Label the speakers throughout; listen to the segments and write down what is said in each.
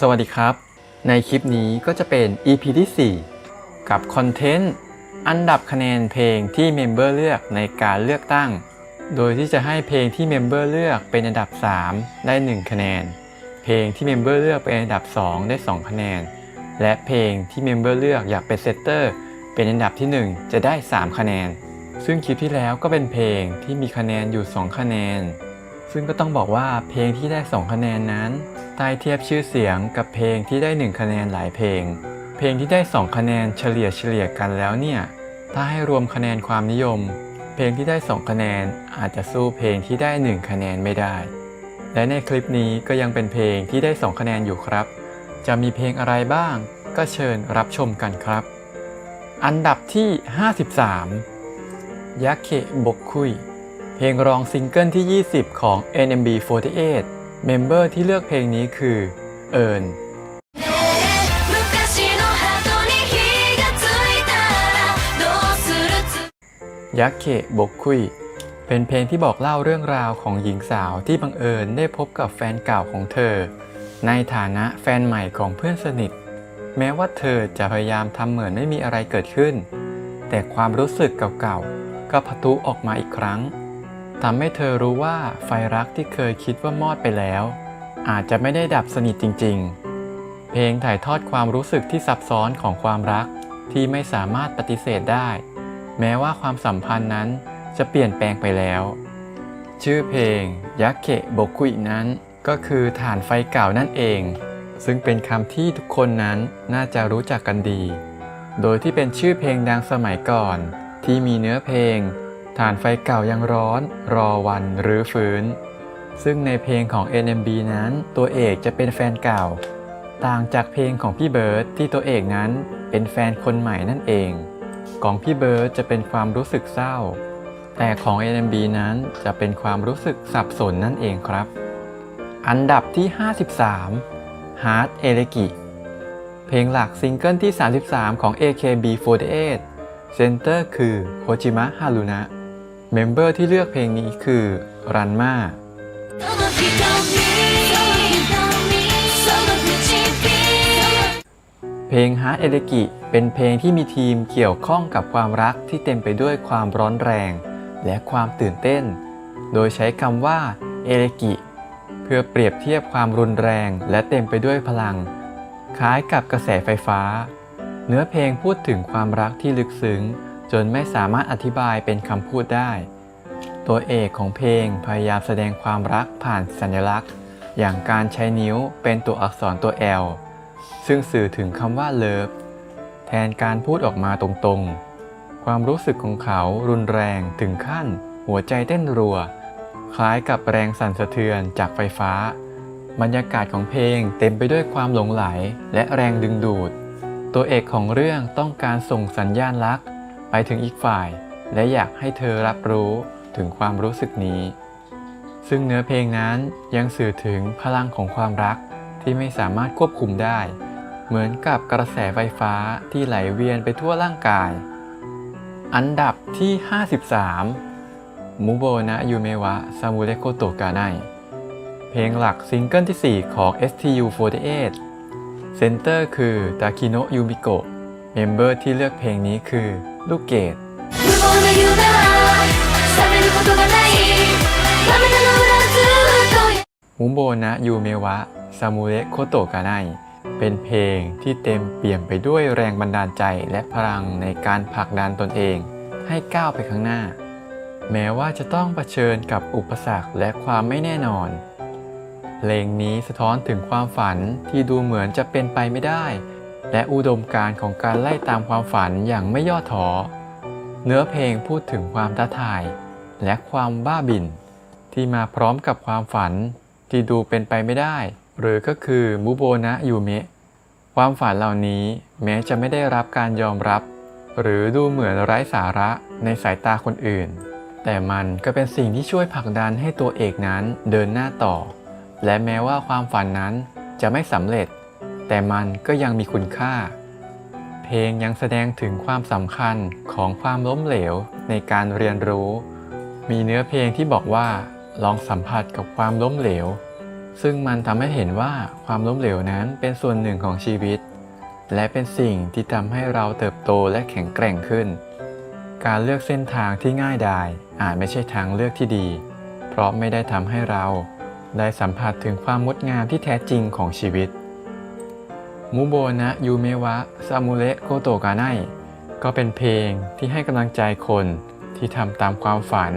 Speaker 1: สวัสดีครับ ในคลิปนี้ก็จะเป็น EP ที่ 4 กับคอนเทนต์อันดับคะแนนเพลงที่เมมเบอร์เลือกในการเลือกตั้ง โดยที่จะให้เพลงที่เมมเบอร์เลือกเป็นอันดับ 3 ได้ 1 คะแนน เพลงที่เมมเบอร์เลือกเป็นอันดับ 2 ได้ 2 คะแนน และเพลงที่เมมเบอร์เลือกอยากเป็นเซตเตอร์เป็นอันดับที่ 1 จะได้ 3 คะแนน ซึ่งคลิปที่แล้วก็เป็นเพลงที่มีคะแนนอยู่ 2 คะแนน ซึ่งก็ต้องบอกว่าเพลงที่ได้ 2 คะแนนนั้นใต้เทียบชื่อเสียงกับเพลงที่ได้ 1 คะแนนหลายเพลง เพลงที่ได้ 2 คะแนนเฉลี่ยเฉลี่ยกันแล้วเนี่ย ถ้าให้รวมคะแนนความนิยม เพลงที่ได้ 2 คะแนนอาจจะสู้เพลงที่ได้ 1 คะแนนไม่ได้ และในคลิปนี้ก็ยังเป็นเพลงที่ได้ 2 คะแนนอยู่ครับ จะมีเพลงอะไรบ้าง ก็เชิญรับชมกันครับ อันดับที่ 53ยาเคบกคุย เพลงรองซิงเกิลที่ 20 ของ NMB48 เมมเบอร์ที่เลือกเพลงนี้คือเอิญยักษ์เขบกคุย เป็นเพลงที่บอกเล่าเรื่องราวของหญิงสาวที่บังเอิญได้พบกับแฟนเก่าของเธอ ในฐานะแฟนใหม่ของเพื่อนสนิท แม้ว่าเธอจะพยายามทำเหมือนไม่มีอะไรเกิดขึ้น แต่ความรู้สึกเก่าๆก็พทุออกมาอีกครั้ง ทำให้เธอรู้ว่าไฟรักที่เคยคิดว่ามอดไปแล้ว อาจจะไม่ได้ดับสนิทจริง ๆ เพลงถ่ายทอดความรู้สึกที่ซับซ้อนของความรักที่ไม่สามารถปฏิเสธได้ แม้ว่าความสัมพันธ์นั้นจะเปลี่ยนแปลงไปแล้ว ชื่อเพลงยักเคะบกุยนั้นก็คือฐานไฟเก่านั่นเอง ซึ่งเป็นคำที่ทุกคนนั้นน่าจะรู้จักกันดี โดยที่เป็นชื่อเพลงดังสมัยก่อน ที่มีเนื้อเพลง ฐานไฟเก่ายังร้อน รอวันหรือฟื้น ซึ่งในเพลงของ NMB นั้นตัวเอกจะเป็นแฟนเก่า ต่างจากเพลงของพี่เบิร์ดที่ตัวเอกนั้นเป็นแฟนคนใหม่นั่นเอง ของพี่เบิร์ดจะเป็นความรู้สึกเศร้า แต่ของ NMB นั้นจะเป็นความรู้สึกสับสนนั่นเองครับ อันดับที่ 53 Heart e l e g i เพลงหลักซิงเกิลที่ 33 ของ AKB48 เซนเตอร์คือโคจิมะฮารุนะ เมมเบอร์ที่เลือกเพลงนี้คือรันมาเพลงฮาร์ดเอเลกิเป็นเพลงที่มีทีมเกี่ยวข้องกับความรักที่เต็มไปด้วยความร้อนแรง และความตื่นเต้น โดยใช้คำว่าเอเลกิเพื่อเปรียบเทียบความรุนแรงและเต็มไปด้วยพลัง คล้ายกับกระแสไฟฟ้า เนื้อเพลงพูดถึงความรักที่ลึกซึ้ง จนไม่สามารถอธิบายเป็นคำพูดได้ ตัวเอกของเพลงพยายามแสดงความรักผ่านสัญลักษณ์ อย่างการใช้นิ้วเป็นตัวอักษรตัว L ซึ่งสื่อถึงคำว่าเลิฟแทนการพูดออกมาตรงๆ ความรู้สึกของเขารุนแรงถึงขั้น หัวใจเต้นรัว คล้ายกับแรงสั่นสะเทือนจากไฟฟ้า บรรยากาศของเพลงเต็มไปด้วยความหลงไหลและแรงดึงดูด ตัวเอกของเรื่องต้องการส่งสัญญาณรัก ไปถึงอีกฝ่าย และอยากให้เธอรับรู้ถึงความรู้สึกนี้ ซึ่งเนื้อเพลงนั้นยังสื่อถึงพลังของความรักที่ไม่สามารถควบคุมได้ เหมือนกับกระแสไฟฟ้าที่ไหลเวียนไปทั่วร่างกาย อันดับที่ 53มูโบนะยูเมวะซามูเรโกโตกาไนเพลงหลักซิงเกิลที่ 4 ของ STU48 เซนเตอร์คือตาคิโนะยูมิโกะเมมเบอร์ที่เลือกเพลงนี้คือ ลูกเกดมุโบนะยูเมวะซามูเระโคโตกาไนเป็นเพลงที่เต็มเปี่ยมไปด้วยแรงบันดาลใจและพลังในการผลักดันตนเองให้ก้าวไปข้างหน้า แม้ว่าจะต้องเผชิญกับอุปสรรคและความไม่แน่นอน เพลงนี้สะท้อนถึงความฝันที่ดูเหมือนจะเป็นไปไม่ได้ และอุดมการณ์ของการไล่ตามความฝันอย่างไม่ย่อท้อ เนื้อเพลงพูดถึงความท้าทาย และความบ้าบิ่น ที่มาพร้อมกับความฝันที่ดูเป็นไปไม่ได้ หรือก็คือมุโบนะยูเมะความฝันเหล่านี้แม้จะไม่ได้รับการยอมรับ หรือดูเหมือนไร้สาระในสายตาคนอื่น แต่มันก็เป็นสิ่งที่ช่วยผลักดันให้ตัวเอกนั้นเดินหน้าต่อ และแม้ว่าความฝันนั้นจะไม่สำเร็จ แต่มันก็ยังมีคุณค่า เพลงยังแสดงถึงความสำคัญของความล้มเหลวในการเรียนรู้ มีเนื้อเพลงที่บอกว่าลองสัมผัสกับความล้มเหลว ซึ่งมันทำให้เห็นว่าความล้มเหลวนั้นเป็นส่วนหนึ่งของชีวิต และเป็นสิ่งที่ทำให้เราเติบโตและแข็งแกร่งขึ้น การเลือกเส้นทางที่ง่ายดายอาจไม่ใช่ทางเลือกที่ดี เพราะไม่ได้ทำให้เรา ได้สัมผัสถึงความงดงามที่แท้จริงของชีวิต มุโบนะยูเมวะซามูเระโกโตกาไนก็เป็นเพลงที่ให้กำลังใจคนที่ทำตามความฝัน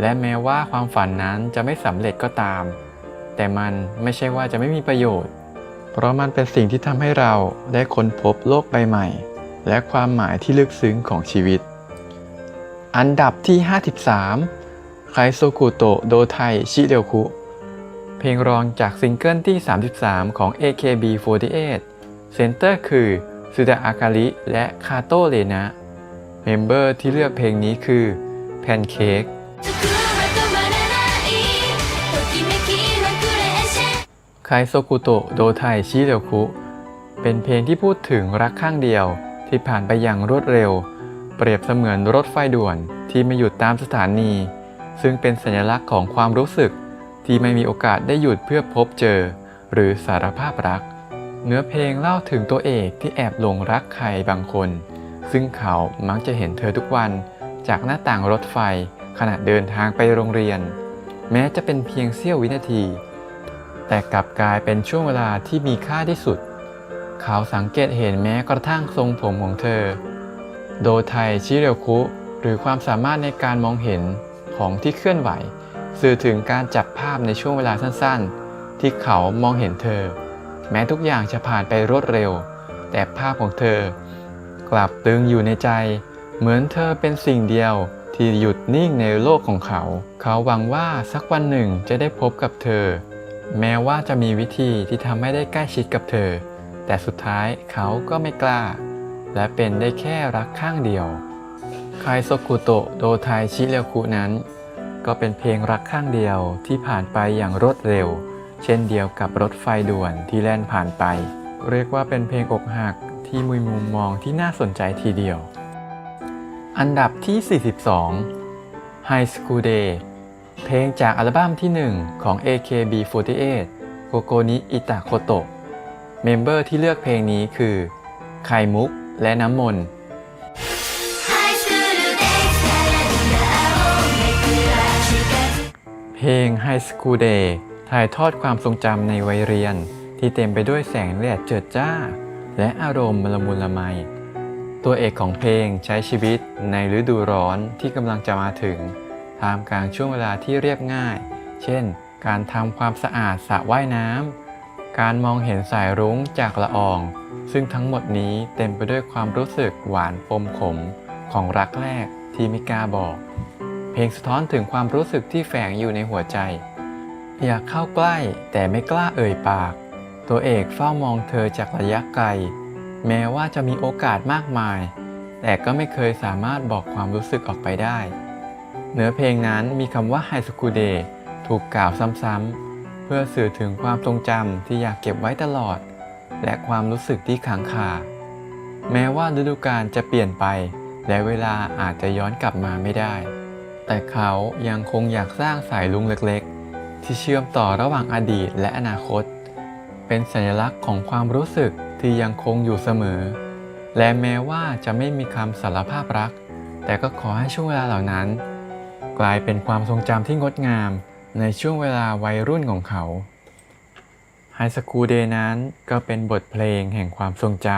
Speaker 1: และแม้ว่าความฝันนั้นจะไม่สำเร็จก็ตาม แต่มันไม่ใช่ว่าจะไม่มีประโยชน์ เพราะมันเป็นสิ่งที่ทำให้เราได้ค้นพบโลกใบใหม่ และความหมายที่ลึกซึ้งของชีวิต อันดับที่ 53 ไคโซกุโตโดไทชิเรียวคุเพลงรองจากซิงเกิลที่ 33 ของ AKB48 เซนเตอร์คือสุดาอาการิและคาโตเลนะ เมมเบอร์ที่เลือกเพลงนี้คือแพนเค้กไคโซคุโตโดไทชิเดคุ เป็นเพลงที่พูดถึงรักข้างเดียวที่ผ่านไปอย่างรวดเร็ว เปรียบเสมือนรถไฟด่วนที่ไม่หยุดตามสถานี ซึ่งเป็นสัญลักษณ์ของความรู้สึกที่ไม่มีโอกาสได้หยุดเพื่อพบเจอ หรือสารภาพรัก เนื้อเพลงเล่าถึงตัวเอกที่แอบหลงรักใครบางคน ซึ่งเขามักจะเห็นเธอทุกวันจากหน้าต่างรถไฟขณะเดินทางไปโรงเรียน แม้จะเป็นเพียงเสี้ยววินาที แต่กลับกลายเป็นช่วงเวลาที่มีค่าที่สุด เขาสังเกตเห็นแม้กระทั่งทรงผมของเธอ โดไทชิเรียวคุ หรือความสามารถในการมองเห็นของที่เคลื่อนไหว สื่อถึงการจับภาพในช่วงเวลาสั้นๆ ที่เขามองเห็นเธอ แม้ทุกอย่างจะผ่านไปรวดเร็ว แต่ภาพของเธอ กลับตึงอยู่ในใจ เหมือนเธอเป็นสิ่งเดียวที่หยุดนิ่งในโลกของเขา เขาหวังว่าสักวันหนึ่งจะได้พบกับเธอ แม้ว่าจะมีวิธีที่ทำให้ได้ใกล้ชิดกับเธอ แต่สุดท้ายเขาก็ไม่กล้า และเป็นได้แค่รักข้างเดียวไคโซกุโตะโดไทชิเรียวคุนั้น ก็เป็นเพลงรักข้างเดียวที่ผ่านไปอย่างรวดเร็ว เช่นเดียวกับรถไฟด่วนที่แล่นผ่านไป เรียกว่าเป็นเพลงอกหักที่มุยมุมมองที่น่าสนใจทีเดียว อันดับที่ 42 High School Day เพลงจากอัลบั้มที่ 1 ของ AKB48 โกโกนิอิตาโคโตะ เมมเบอร์ที่เลือกเพลงนี้คือ ไข่มุกและน้ำมนเพลง High School Day ถ่ายทอดความทรงจำในวัยเรียน ที่เต็มไปด้วยแสงแดดเจิดจ้า และอารมณ์มละมุนละไม ตัวเอกของเพลงใช้ชีวิตในฤดูร้อนที่กำลังจะมาถึงท่ามกลางช่วงเวลาที่เรียบง่าย เช่น การทำความสะอาดสระว่ายน้ำ การมองเห็นสายรุ้งจากละออง ซึ่งทั้งหมดนี้เต็มไปด้วยความรู้สึกหวานปมขมของรักแรกที่ไม่กล้าบอก เพลงสะท้อนถึงความรู้สึกที่แฝงอยู่ในหัวใจ อยากเข้าใกล้แต่ไม่กล้าเอ่ยปาก ตัวเอกเฝ้ามองเธอจากระยะไกล แม้ว่าจะมีโอกาสมากมาย แต่ก็ไม่เคยสามารถบอกความรู้สึกออกไปได้ เนื้อเพลงนั้นมีคำว่า High School Day ถูกกล่าวซ้ำๆ เพื่อสื่อถึงความทรงจำที่อยากเก็บไว้ตลอด และความรู้สึกที่ค้างคาแม้ว่าฤดูกาลจะเปลี่ยนไป และเวลาอาจจะย้อนกลับมาไม่ได้ แต่เขายังคงอยากสร้างสายลุงเล็ก ที่เชื่อมต่อระหว่างอดีตและอนาคต เป็นสัญลักษณ์ของความรู้สึกที่ยังคงอยู่เสมอ และแม้ว่าจะไม่มีคำสารภาพรัก แต่ก็ขอให้ช่วงเวลาเหล่านั้น กลายเป็นความทรงจำที่งดงามในช่วงเวลาวัยรุ่นของเขาไฮสคูลเดย์นั้นก็เป็นบทเพลงแห่งความทรงจ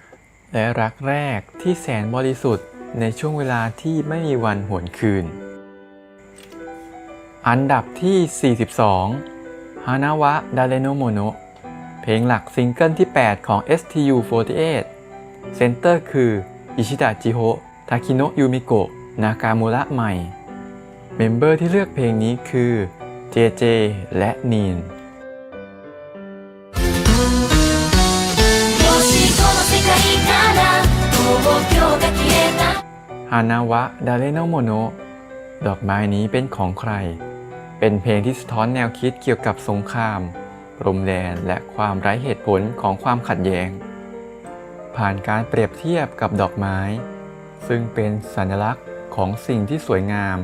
Speaker 1: ำและรักแรกที่แสนบริสุทธิ์ในช่วงเวลาที่ไม่มีวันหวนคืน อันดับที่ 42 ฮานาวะ ดาเลโนโมโน เพลงหลักซิงเกิลที่ 8 ของ STU48 เซนเตอร์คือ อิชิดะจิโฮทาคิโนะยูมิโกะ นากามูระใหม่ เมมเบอร์ที่เลือกเพลงนี้คือเจเจและนีนฮานาวะ ดาเลโนโมโน ดอกไม้นี้เป็นของใคร เป็นเพลงที่สะท้อนแนวคิดเกี่ยวกับสงครามพรมแดนและความไร้เหตุผลของความขัดแย้ง ผ่านการเปรียบเทียบกับดอกไม้ ซึ่งเป็นสัญลักษณ์ของสิ่งที่สวยงาม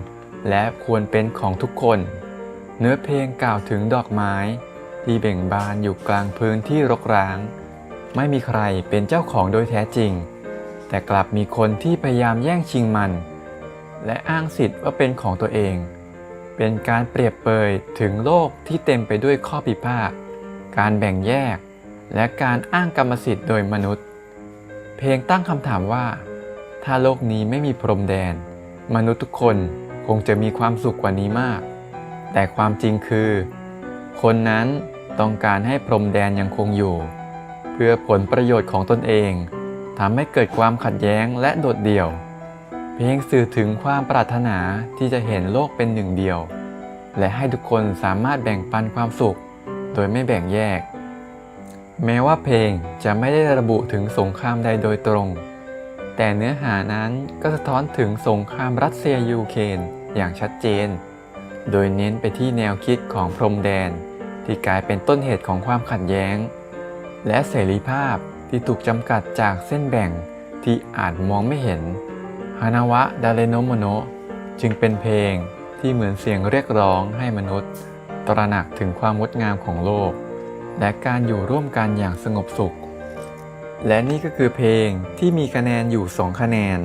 Speaker 1: และควรเป็นของทุกคน เนื้อเพลงกล่าวถึงดอกไม้ ที่เบ่งบานอยู่กลางพื้นที่รกร้าง ไม่มีใครเป็นเจ้าของโดยแท้จริง แต่กลับมีคนที่พยายามแย่งชิงมัน และอ้างสิทธิ์ว่าเป็นของตัวเอง เป็นการเปรียบเปยถึงโลกที่เต็มไปด้วยข้อพิพาท การแบ่งแยก และการอ้างกรรมสิทธิ์โดยมนุษย์ เพลงตั้งคำถามว่า ถ้าโลกนี้ไม่มีพรมแดน มนุษย์ทุกคนคงจะมีความสุขกว่านี้มาก แต่ความจริงคือ คนนั้นต้องการให้พรมแดนยังคงอยู่ เพื่อผลประโยชน์ของตนเองทำให้เกิดความขัดแย้งและโดดเดี่ยว เพลงสื่อถึงความปรารถนาที่จะเห็นโลกเป็นหนึ่งเดียว และให้ทุกคนสามารถแบ่งปันความสุข โดยไม่แบ่งแยก แม้ว่าเพลงจะไม่ได้ระบุถึงสงครามใดโดยตรง แต่เนื้อหานั้นก็สะท้อนถึงสงครามรัสเซียยูเครนอย่างชัดเจน โดยเน้นไปที่แนวคิดของพรมแดน ที่กลายเป็นต้นเหตุของความขัดแย้ง และเสรีภาพที่ถูกจำกัดจากเส้นแบ่งที่อาจมองไม่เห็น ฮานาวะดาเรโนโมโนจึงเป็นเพลงที่เหมือนเสียงเรียกร้องให้มนุษย์ ตระหนักถึงความงดงามของโลก และการอยู่ร่วมกันอย่างสงบสุข และนี่ก็คือเพลงที่มีคะแนนอยู่ 2 คะแนน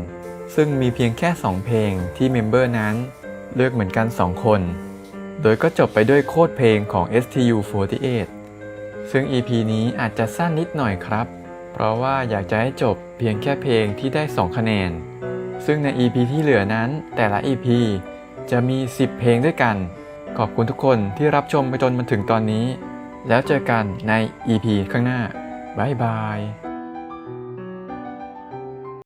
Speaker 1: ซึ่งมีเพียงแค่ 2 เพลงที่เมมเบอร์นั้น เลือกเหมือนกัน 2 คน โดยก็จบไปด้วยโคดเพลงของ STU48 ซึ่ง EP นี้อาจจะสั้นนิดหน่อยครับ เพราะว่าอยากจะให้จบเพียงแค่เพลงที่ได้ 2 คะแนน ซึ่งใน EP ที่เหลือนั้นแต่ละ EP จะมี 10 เพลงด้วยกัน ขอบคุณทุกคนที่รับชมไปจนมาถึงตอนนี้ แล้วเจอกันใน EP ข้างหน้า บ๊ายบาย